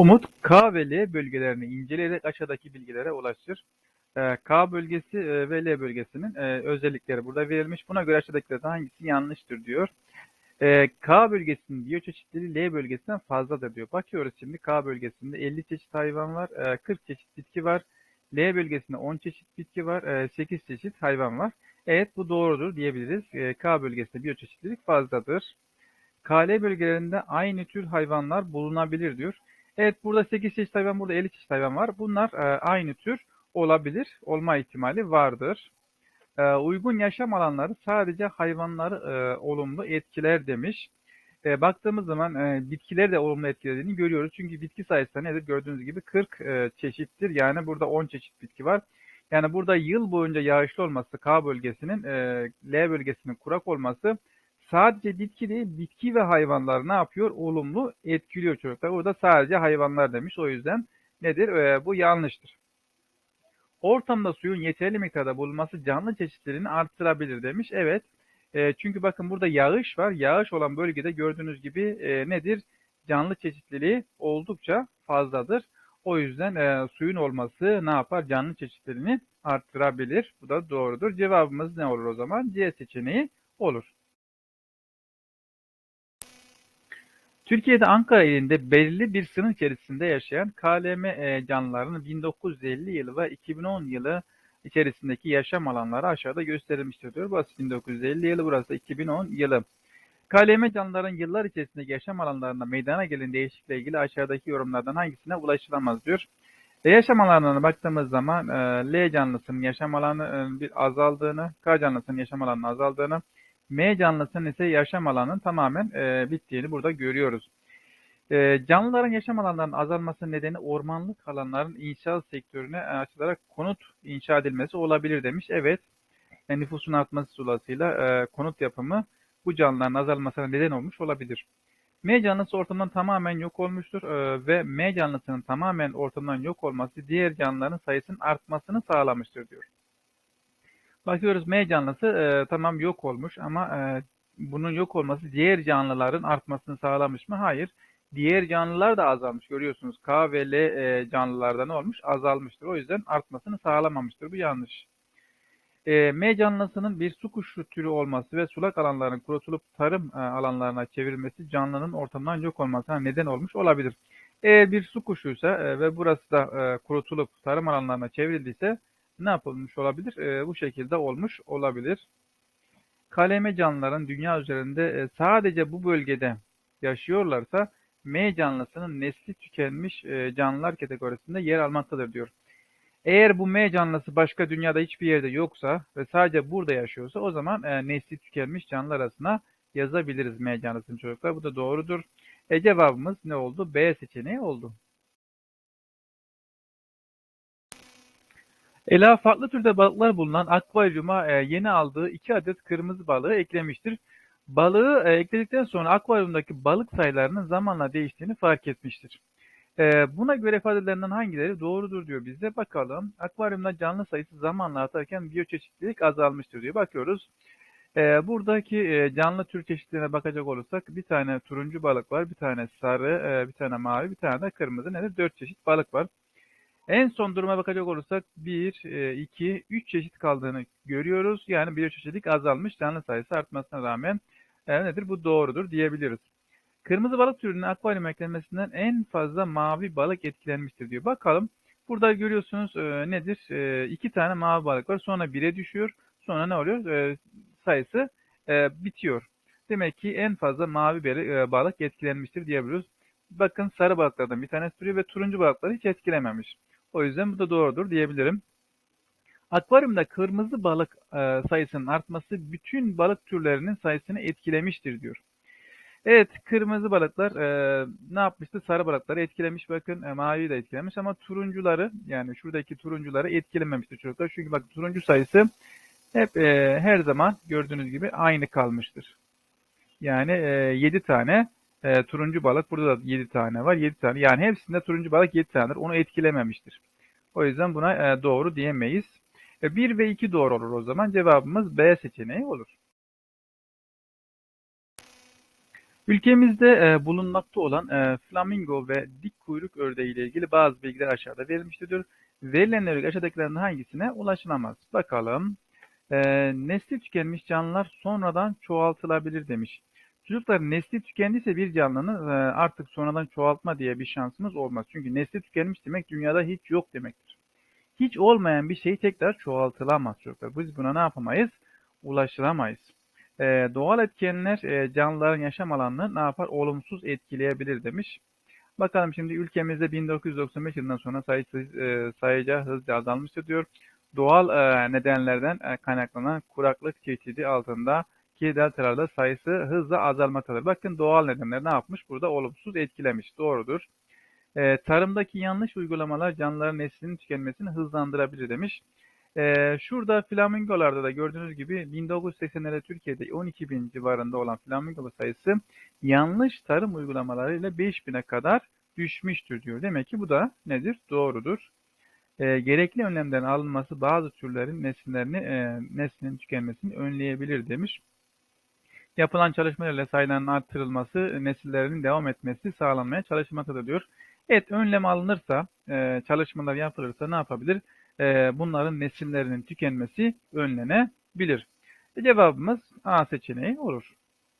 Umut, K ve L bölgelerini inceleyerek aşağıdaki bilgilere ulaşır. Ee, K bölgesi e, ve L bölgesinin e, özellikleri burada verilmiş. Buna göre aşağıdakilerden hangisi yanlıştır diyor. Ee, K bölgesinin biyoçeşitliliği L bölgesinden fazladır diyor. Bakıyoruz şimdi K bölgesinde 50 çeşit hayvan var, e, 40 çeşit bitki var. L bölgesinde 10 çeşit bitki var, e, 8 çeşit hayvan var. Evet bu doğrudur diyebiliriz. E, K bölgesinde biyoçeşitlilik fazladır. KL bölgelerinde aynı tür hayvanlar bulunabilir diyor. Evet burada 8 çeşit hayvan, burada 50 çeşit hayvan var. Bunlar e, aynı tür olabilir, olma ihtimali vardır. E, uygun yaşam alanları sadece hayvanları e, olumlu etkiler demiş. E, baktığımız zaman e, bitkileri de olumlu etkilediğini görüyoruz. Çünkü bitki sayısı nedir? Gördüğünüz gibi 40 e, çeşittir. Yani burada 10 çeşit bitki var. Yani burada yıl boyunca yağışlı olması K bölgesinin, e, L bölgesinin kurak olması sadece bitki değil, bitki ve hayvanlar ne yapıyor? Olumlu etkiliyor çocuklar. Burada sadece hayvanlar demiş. O yüzden nedir? E, bu yanlıştır. Ortamda suyun yeterli miktarda bulunması canlı çeşitliliğini artırabilir demiş. Evet. E, çünkü bakın burada yağış var. Yağış olan bölgede gördüğünüz gibi e, nedir? Canlı çeşitliliği oldukça fazladır. O yüzden e, suyun olması ne yapar? Canlı çeşitliliğini arttırabilir. Bu da doğrudur. Cevabımız ne olur o zaman? C seçeneği olur. Türkiye'de Ankara ilinde belirli bir sınır içerisinde yaşayan KLM e, canlılarının 1950 yılı ve 2010 yılı içerisindeki yaşam alanları aşağıda gösterilmiştir diyor. Burası 1950 yılı, burası da 2010 yılı. KLM canlıların yıllar içerisindeki yaşam alanlarında meydana gelen değişiklikle ilgili aşağıdaki yorumlardan hangisine ulaşılamaz diyor. E, yaşam alanlarına baktığımız zaman e, L canlısının yaşam alanı e, bir azaldığını, K canlısının yaşam alanının azaldığını, M canlısının ise yaşam alanının tamamen e, bittiğini burada görüyoruz. E, canlıların yaşam alanlarının azalması nedeni ormanlık alanların inşaat sektörüne açılarak konut inşa edilmesi olabilir demiş. Evet, e, nüfusun artması dolayısıyla e, konut yapımı bu canlıların azalmasına neden olmuş olabilir. M canlısı ortamdan tamamen yok olmuştur e, ve M canlısının tamamen ortamdan yok olması diğer canlıların sayısının artmasını sağlamıştır diyor. Bakıyoruz M canlısı e, tamam yok olmuş ama e, bunun yok olması diğer canlıların artmasını sağlamış mı? Hayır. Diğer canlılar da azalmış. Görüyorsunuz K ve L e, canlılarda ne olmuş? Azalmıştır. O yüzden artmasını sağlamamıştır. Bu yanlış. E, M canlısının bir su kuşu türü olması ve sulak alanların kurutulup tarım e, alanlarına çevrilmesi canlının ortamdan yok olmasına neden olmuş olabilir. Eğer bir su kuşuysa e, ve burası da e, kurutulup tarım alanlarına çevrildiyse ne yapılmış olabilir? E, bu şekilde olmuş olabilir. Kaleme canlıların dünya üzerinde e, sadece bu bölgede yaşıyorlarsa M canlısının nesli tükenmiş e, canlılar kategorisinde yer almaktadır diyor. Eğer bu M canlısı başka dünyada hiçbir yerde yoksa ve sadece burada yaşıyorsa o zaman e, nesli tükenmiş canlılar arasına yazabiliriz M canlısını çocuklar. Bu da doğrudur. E, cevabımız ne oldu? B seçeneği oldu. Ela farklı türde balıklar bulunan akvaryuma e, yeni aldığı iki adet kırmızı balığı eklemiştir. Balığı e, ekledikten sonra akvaryumdaki balık sayılarının zamanla değiştiğini fark etmiştir. E, buna göre ifadelerinden hangileri doğrudur diyor bize. Bakalım. Akvaryumda canlı sayısı zamanla artarken biyoçeşitlilik azalmıştır diyor. Bakıyoruz. Buradaki canlı tür çeşitlerine bakacak olursak bir tane turuncu balık var, bir tane sarı, bir tane mavi, bir tane de kırmızı. Nedir? Dört çeşit balık var. En son duruma bakacak olursak 1, 2, 3 çeşit kaldığını görüyoruz. Yani biyoçeşitlilik azalmış, canlı sayısı artmasına rağmen e, nedir? Bu doğrudur diyebiliriz. Kırmızı balık türünün akvaryum eklenmesinden en fazla mavi balık etkilenmiştir diyor. Bakalım. Burada görüyorsunuz e, nedir? E, iki tane mavi balık var. Sonra 1'e düşüyor. Sonra ne oluyor? E, sayısı e, bitiyor. Demek ki en fazla mavi e, balık etkilenmiştir diyebiliriz. Bakın sarı balıklardan bir tanesi duruyor ve turuncu balıkları hiç etkilememiş. O yüzden bu da doğrudur diyebilirim. Akvaryumda kırmızı balık e, sayısının artması bütün balık türlerinin sayısını etkilemiştir diyor. Evet kırmızı balıklar e, ne yapmıştı? Sarı balıkları etkilemiş bakın e, maviyi de etkilemiş ama turuncuları yani şuradaki turuncuları etkilememiştir çocuklar. Çünkü bak turuncu sayısı hep e, her zaman gördüğünüz gibi aynı kalmıştır. Yani e, 7 tane e, turuncu balık burada da 7 tane var. 7 tane yani hepsinde turuncu balık 7 tanedir. Onu etkilememiştir. O yüzden buna e, doğru diyemeyiz. E, 1 ve 2 doğru olur o zaman. Cevabımız B seçeneği olur. Ülkemizde e, bulunmakta olan e, flamingo ve dik kuyruk ördeği ile ilgili bazı bilgiler aşağıda verilmiştir. Verilenlere göre aşağıdakilerden hangisine ulaşılamaz? Bakalım. E, nesli tükenmiş canlılar sonradan çoğaltılabilir demiş. Çocuklar nesli tükendiyse bir canlının e, artık sonradan çoğaltma diye bir şansımız olmaz. Çünkü nesli tükenmiş demek dünyada hiç yok demektir. Hiç olmayan bir şey tekrar çoğaltılamaz çocuklar. Biz buna ne yapamayız? Ulaşılamayız. Ee, doğal etkenler e, canlıların yaşam alanını ne yapar? Olumsuz etkileyebilir demiş. Bakalım şimdi ülkemizde 1995 yılından sonra sayısı e, sayıca hızla azalmıştır diyor. Doğal e, nedenlerden e, kaynaklanan kuraklık tehdidi altında ki deltalarda sayısı hızla azalmaktadır. Bakın doğal nedenler ne yapmış? Burada olumsuz etkilemiş. Doğrudur. E, tarımdaki yanlış uygulamalar canlıların neslinin tükenmesini hızlandırabilir demiş. E, şurada flamingolarda da gördüğünüz gibi 1980'lerde Türkiye'de 12 bin civarında olan flamingo sayısı yanlış tarım uygulamalarıyla 5000'e kadar düşmüştür diyor. Demek ki bu da nedir? Doğrudur. E, gerekli önlemlerin alınması bazı türlerin nesillerini, e, neslinin tükenmesini önleyebilir demiş. Yapılan çalışmalarla sayılarının artırılması, nesillerinin devam etmesi sağlanmaya çalışılmaktadır diyor. Evet, önlem alınırsa, e, çalışmalar yapılırsa ne yapabilir? E, bunların nesillerinin tükenmesi önlenebilir. E, cevabımız A seçeneği olur.